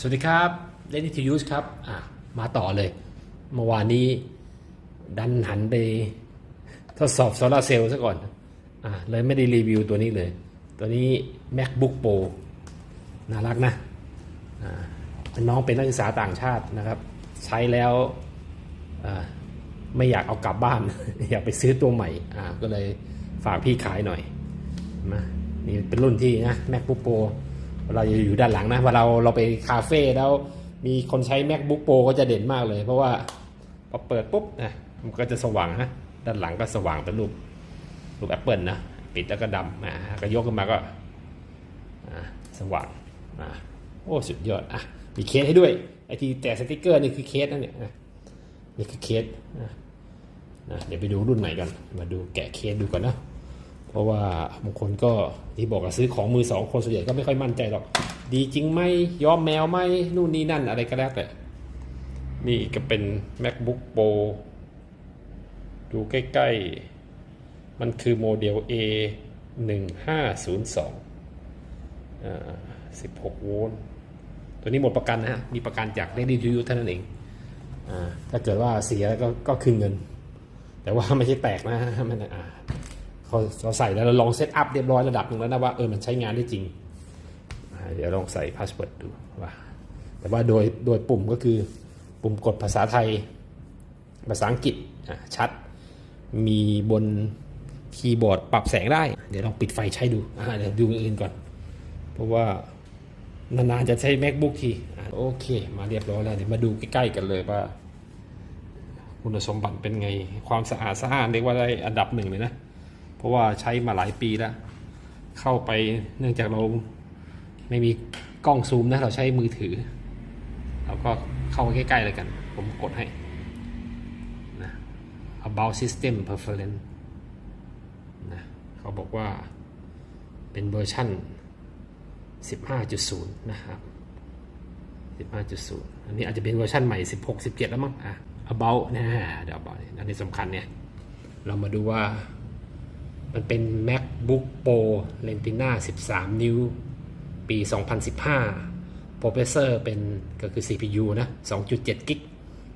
สวัสดีครับ Ready to use ครับมาต่อเลย เมื่อวานนี้ดันหันไปทดสอบโซลาเซลล์ซะก่อนอเลยไม่ได้รีวิวตัวนี้เลย ตัวนี้ MacBook Pro น่ารักนะอ่าน้องเป็นนักศึกษาต่างชาตินะครับ ใช้แล้วไม่อยากเอากลับบ้าน อยากไปซื้อตัวใหม่ก็เลยฝากพี่ขายหน่อยนะนี่เป็นรุ่นที่นะ MacBook Pro เวลาอยู่ด้านหลังนะเวลาเราเราไปคาเฟ่แล้วมีคนใช้ MacBook Pro ก็จะเด่นมากเลย เพราะว่าพอเปิดปุ๊บนะมันก็จะสว่างนะด้านหลังก็สว่างเป็นรูปรูปแอปเปิลนะปิดแล้วก็ดำอ่าก็ยกขึ้นมาก็สว่างอ่าโอ้สุดยอดอะมีเคสให้ด้วยไอที่แต่สติกเกอร์นี่คือเคสนะเนี่ยนี่คือเคสนะนะเดี๋ยวไปดูรุ่นใหม่กันมาดูแกะเคสดูก่อนนะ เพราะว่าบางคนก็ที่บอกว่าซื้อของมือสองคนส่วนใหญ่ก็ไม่ค่อยมั่นใจหรอก ดีจริงไหมย้อมแมวไหมนู่นนี่นั่นอะไรก็แล้วแต่ นี่ก็เป็น macbook pro ดูใกล้ๆ มันคือโมเดล a 1502อ่า16 โวลต์ ตัวนี้หมดประกันนะฮะ มีประกันจาก Ready to Use เท่านั้นเอง อ่า ถ้าเกิดว่าเสียก็ก็คืนเงิน แต่ว่าไม่ใช่แตกนะมันอ่า เขาเราใส่แล้วเราลองเซตอัพเรียบร้อยระดับหนึ่งแล้วนะว่าเออมันใช้งานได้จริง เดี๋ยวลองใส่พาสเวิร์ดดูว่าแต่ว่าโดยโดยปุ่มก็คือปุ่มกดภาษาไทย ภาษาอังกฤษชัด มีบนคีย์บอร์ดปรับแสงได้ เดี๋ยวลองปิดไฟใช้ดูเดี๋ยวดูอื่นอื่นก่อน เพราะว่านานๆจะใช้ macbook ที่โอเค มาเรียบร้อยแล้วเดี๋ยวมาดูใกล้ๆกันเลยว่าคุณสมบัติเป็นไงความสะอาดสะอาดเรียกว่าได้อันดับหนึ่งเลยนะ เพราะว่าใช้มาหลายปีแล้ว เข้าไปเนื่องจากเราไม่มีกล้องซูมนะเราใช้มือถือเราก็เข้าใกล้ๆเลยกัน ผมกดให้นะ about system preference นะเขาบอกว่าเป็นเวอร์ชัน15.0 นะครับ 15.0 อันนี้อาจจะเป็นเวอร์ชันใหม่ 16 17 แล้วมั้งอะ about นะเดี๋ยว about อันนี้สำคัญเนี่ย เรามาดูว่า มันเป็น MacBook Pro Retina 13 นิ้ว ปี 2015 Processor เป็นก็คือ CPU นะ 2.7 กิก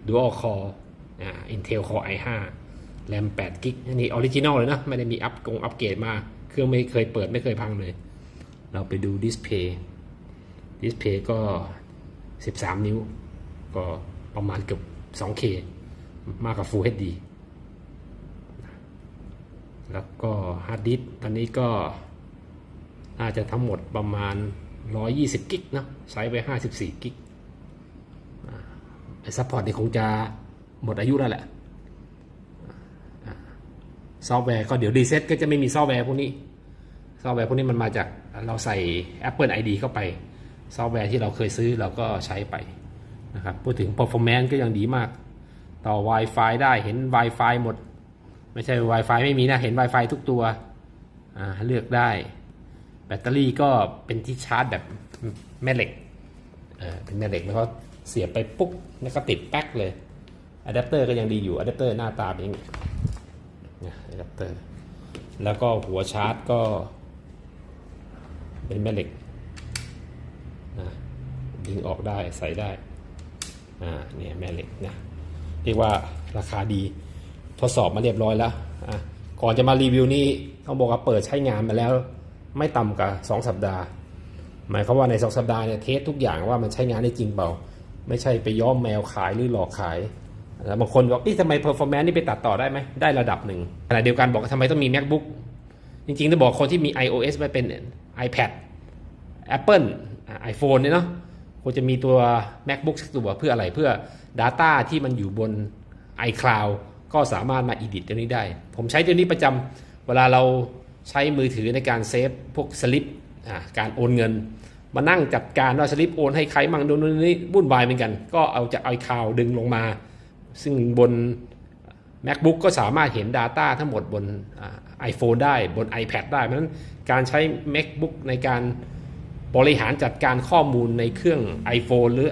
Dual Core อ่า Intel Core i5 RAM 8กิกอันนี้ออริจินอลเลยนะ ไม่ได้มีอัพกงอัปเกรดมา เครื่องไม่เคยเปิดไม่เคยพังเลย เราไปดูดิสเพย์ดิสเพย์ก็ 13 นิ้ว ก็ประมาณเกือบ 2K มากกว่า Full HD แล้วก็ฮาร์ดดิสก์ตอนนี้ก็น่าจะทั้งหมดประมาณ 120 กิกนะใช้ไป 54 กิกอ่าไอ้ซัพพอร์ตนี่คงจะหมดอายุแล้วแหละซอฟต์แวร์ก็เดี๋ยวรีเซ็ตก็จะไม่มีซอฟต์แวร์พวกนี้ ซอฟต์แวร์พวกนี้มันมาจากเราใส่ Apple ID เข้าไป ซอฟต์แวร์ที่เราเคยซื้อเราก็ใช้ไปนะครับ พูดถึง performance ก็ยังดีมาก ต่อ Wi-Fi ได้เห็น Wi-Fi หมด ไม่ใช่ Wi-Fi ไม่มีนะ เห็น Wi-Fi ทุกตัวเลือกได้ แบตเตอรี่ก็เป็นที่ชาร์จแบบแม่เหล็กเป็นแม่เหล็กแล้วก็เสียบไปปุ๊บแล้วก็ติดแป๊กเลยอะแดปเตอร์ก็ยังดีอยู่อะแดปเตอร์หน้าตาเป็นอย่างนี้อะแดปเตอร์แล้วก็หัวชาร์จก็เป็นแม่เหล็กดึงออกได้ใส่ได้อ่าเนี่ยแม่เหล็กนะเรียกว่าราคาดี ทดสอบมาเรียบร้อยแล้วก่อนจะมารีวิวนี่ต้องบอกว่าเปิดใช้งานมาแล้ว ไม่ต่ำกว่า2สัปดาห์ หมายความว่าใน 2 สัปดาห์เนี่ยเทสทุกอย่างว่ามันใช้งานได้จริงเปล่า ไม่ใช่ไปย้อมแมวขายหรือหลอกขายแล้วบางคนบอกนี่ทำไมเพอร์ฟอร์แมนซ์นี่ไปตัดต่อได้ไหมได้ระดับหนึ่งขณะเดียวกันบอกว่าทำไมต้องมี macbook จริงๆต้องบอกคนที่มี iOS ไม่เป็น iPad Apple อะ iPhone เนี่ยเนาะควรจะมีตัว macbook สักตัวเพื่ออะไรเพื่อ Data ที่มันอยู่บน iCloud ก็สามารถมา edit ตัวนี้ได้ ผมใช้ตัวนี้ประจำเวลาเราใช้มือถือในการเซฟพวกสลิปการโอนเงิน มานั่งจัดการว่าสลิปโอนให้ใครมั่งโดนนี่วุ่นวายเหมือนกัน ก็เอาจาก iCloud ดึงลงมา ซึ่งบน MacBook ก็สามารถเห็น Data ทั้งหมดบน iPhone ได้บน iPad ได้ เพราะฉะนั้นการใช้ MacBook ในการบริหารจัดการข้อมูลในเครื่อง iPhone หรือ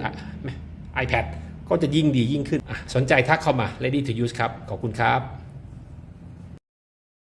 iPad ก็จะยิ่งดียิ่งขึ้น สนใจทักเข้ามา Ready to use ครับ ขอบคุณครับ